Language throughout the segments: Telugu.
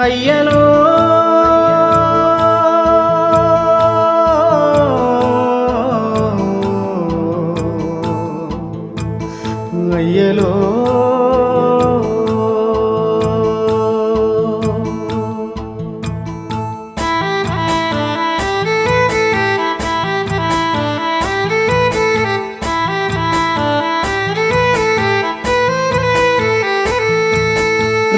అయ్యలో. అయ్యలో.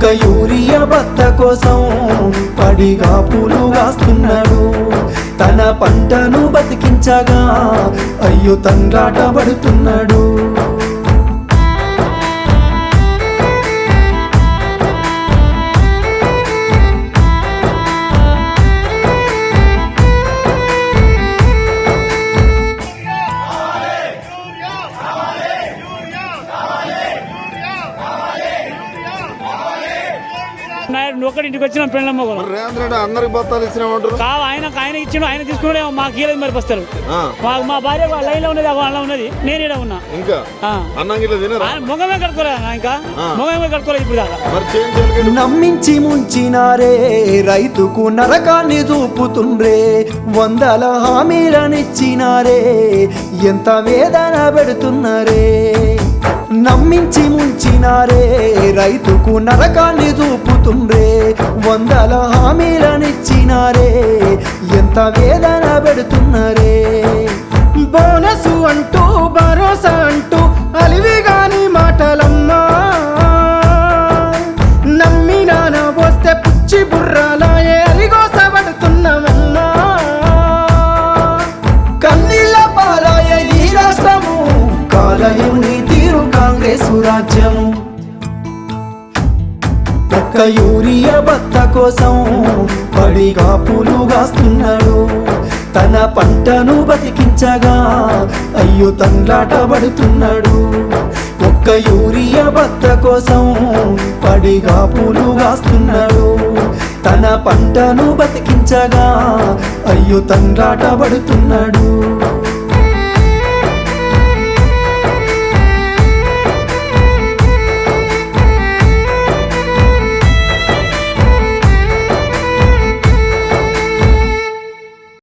ఒక్క యూరియా బత్త కోసం పడిగా పూలు కాస్తున్నాడు తన పంటను బతికించగా అయ్యో తండ్రాట పడుతున్నాడు. నాయుడు ఒక్కడి ఇంటికి వచ్చిన పెళ్ళమ్మ కూడా. మరి రేవంత్ రెడ్డి అందరికి బత్తాలు ఇచ్చినామంటారు? కావు ఆయన ఆయన ఇచ్చిండు ఆయన తీసుకునే మాకు ఇయ్యలేదు మరి బస్తారు ఆ, మాకు మా భార్య లైన్లో ఉన్నది వాళ్ళ ఉన్నది. నేను ఈడ ఉన్నా. ఇంకా? ఆ. అన్నం గిట్ల తినరా? ఆయన మొగమే కట్టుకోలేదు నా ఇంకా? మొగమే కట్టుకోలేదు ఇప్పుడు దాకా. నమ్మించి ముంచినారే రైతుకు నరకాన్ని చూపుతుండ్రే వందల హామీలనిచ్చినారే ఎంత వేదన పెడుతున్నారే. నమ్మించి ముంచినారే రైతుకు నరకాన్ని చూపుతుండ్రే. వందల హామీలనిచ్చినారే. ఎంత వేదన పెడుతున్నారే. బోనసు అంటూ ఒక్క యూరియా భర్త కోసం పడిగా పూలు కాస్తున్నాడు తన పంటను బతికించగా అయ్యో తండ్లాట పడుతున్నాడు ఒక్క యూరియా భర్త కోసం పడిగా పూలు కాస్తున్నాడు తన పంటను బతికించగా అయ్యో తండ్లాట పడుతున్నాడు